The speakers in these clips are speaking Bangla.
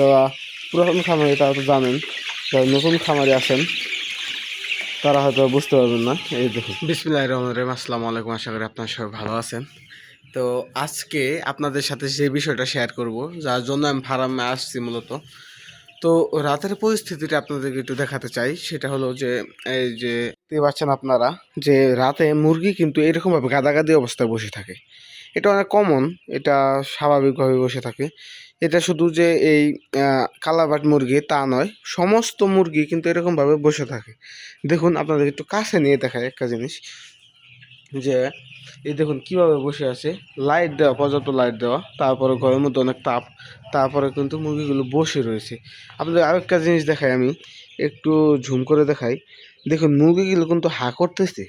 যারা পুরাতন খামারি, তারা তো জানেন, যারা নতুন খামারি আছেন, তারা হয়তো বুঝতে পারবেন না। এই দেখুন। বিসমিল্লাহ রহমান রহিম। আসসালামু আলাইকুম। আশা করি আপনার সবাই ভালো আছেন। তো আজকে আপনাদের সাথে যে বিষয়টা শেয়ার করব, যার জন্য আমি ফার্মে আসছি মূলত। তো রাতের পরিস্থিতিটা আপনাদেরকে একটু দেখাতে চাই। সেটা হলো যে, এই যে দেখতে পাচ্ছেন আপনারা, যে রাতে মুরগি কিন্তু এরকমভাবে গাদাগাদি অবস্থায় বসে থাকে। এটা অনেক কমন এটা স্বাভাবিকভাবে বসে থাকে। এটা শুধু যে এই কালাবাট মুরগি তা নয়, সমস্ত মুরগি কিন্তু এরকমভাবে বসে থাকে। দেখুন, আপনাদের একটু কাছে নিয়ে দেখায় একটা জিনিস, যে এই দেখুন কীভাবে বসে আছে। লাইট দেওয়া, পর্যাপ্ত লাইট দেওয়া, তারপরে ঘরের মধ্যে অনেক তাপ, তারপরে কিন্তু মুরগিগুলো বসে রয়েছে। আপনাদের আরেকটা জিনিস দেখাই আমি, একটু ঝুম করে দেখাই। দেখুন, মুরগিগুলো কিন্তু হা করতেছে,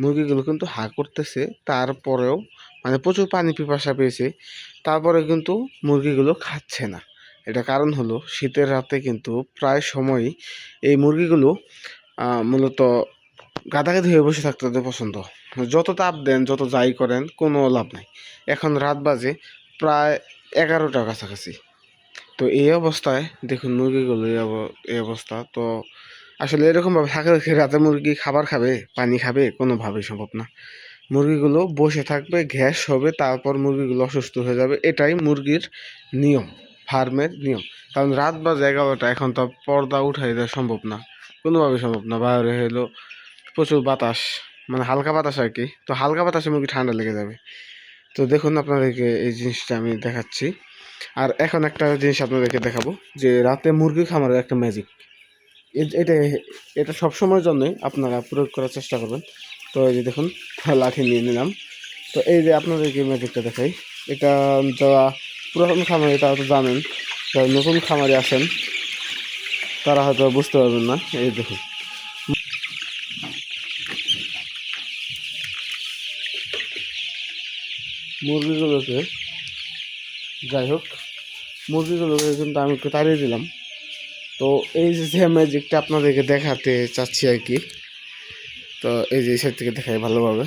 মুরগিগুলো কিন্তু হা করতেছে, তারপরেও মানে প্রচুর পানি পিপাসা পেয়েছে। তারপরে কিন্তু মুরগিগুলো খাচ্ছে না। এটা কারণ হলো শীতের রাতে কিন্তু প্রায় সময়ই এই মুরগিগুলো মূলত গাদাগাদি হয়ে বসে থাকতে তাদের পছন্দ। যত তাপ দেন, যত যাই করেন, কোনো লাভ নাই। এখন রাত বাজে প্রায় এগারোটার কাছাকাছি। তো এই অবস্থায় দেখুন মুরগিগুলো এই অবস্থা। তো আসলে এরকমভাবে থাকে রাতে মুরগি খাবার খাবে, পানি খাবে? কোনোভাবেই সম্ভব না। মুরগিগুলো বসে থাকবে গ্যাস হবে, তারপর মুরগিগুলো অসুস্থ হয়ে যাবে। এটাই মুরগির নিয়ম, ফার্মের নিয়ম। কারণ রাত বাজে এগারোটা, এখন তো পর্দা উঠাই দেওয়া সম্ভব না। কোনোভাবেই সম্ভব না। বাইরে হলো প্রচুর বাতাস মানে হালকা বাতাস আর কি। তো হালকা বাতাসে মুরগি ঠান্ডা লেগে যাবে। তো দেখুন আপনাদেরকে এই জিনিসটা আমি দেখাচ্ছি। আর এখন একটা জিনিস আপনাদেরকে দেখাবো, যে রাতে মুরগি খামারের একটা ম্যাজিক এটা এটা সবসময়ের জন্যই আপনারা প্রয়োগ করার চেষ্টা করবেন। তো এই যে দেখুন, লাঠি নিয়ে নিলাম। তো এই যে আপনাদেরকে ম্যাজিকটা দেখাই। এটা যারা পুরাতন খামারি, তারা তো জানেন, যারা নতুন খামারি আসেন তারা হয়তো বুঝতে পারবেন না। এই দেখুন। মুরগিগুলোকে, যাই হোক, মুরগিগুলোকে কিন্তু আমি একটু তাড়িয়ে দিলাম। তো এই যে ম্যাজিকটা আপনাদেরকে দেখাতে চাচ্ছি আর কি তো এই যে সাইড থেকে দেখাই ভালোভাবে।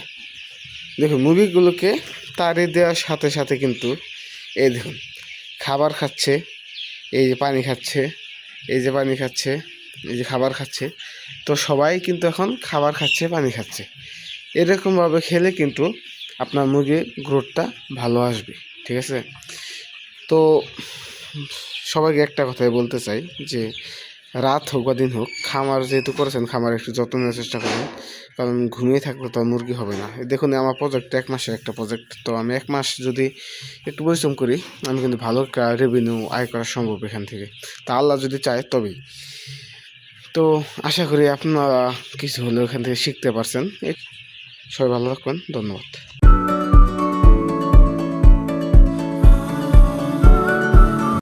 দেখুন মুরগিগুলোকে তাড়িয়ে দেওয়ার সাথে সাথে কিন্তু এই দেখুন, খাবার খাচ্ছে, এই যে পানি খাচ্ছে, এই যে পানি খাচ্ছে, এই যে খাবার খাচ্ছে। তো সবাই কিন্তু এখন খাবার খাচ্ছে, পানি খাচ্ছে। এরকমভাবে খেলে কিন্তু আপনার মুরগির গ্রোথটা ভালো আসবে, ঠিক আছে? তো সবাইকে একটা কথাই বলতে চাই যে রাত হোক বা দিন হোক, খামার যেহেতু করেছেন, খামার একটু যত্ন নেওয়ার চেষ্টা করুন কারণ ঘুমিয়ে থাকলে তো মুরগি হবে না। দেখুন, আমার প্রজেক্ট এক মাসের একটা প্রজেক্ট তো আমি এক মাস যদি একটু পরিশ্রম করি, আমি কিন্তু ভালো একটা রেভিনিউ আয় করা সম্ভব এখান থেকে। তা আল্লাহ যদি চায়, তবেই। তো আশা করি আপনারা কিছু হলেও এখান থেকে শিখতে পারছেন। সবাই ভালো থাকবেন। ধন্যবাদ।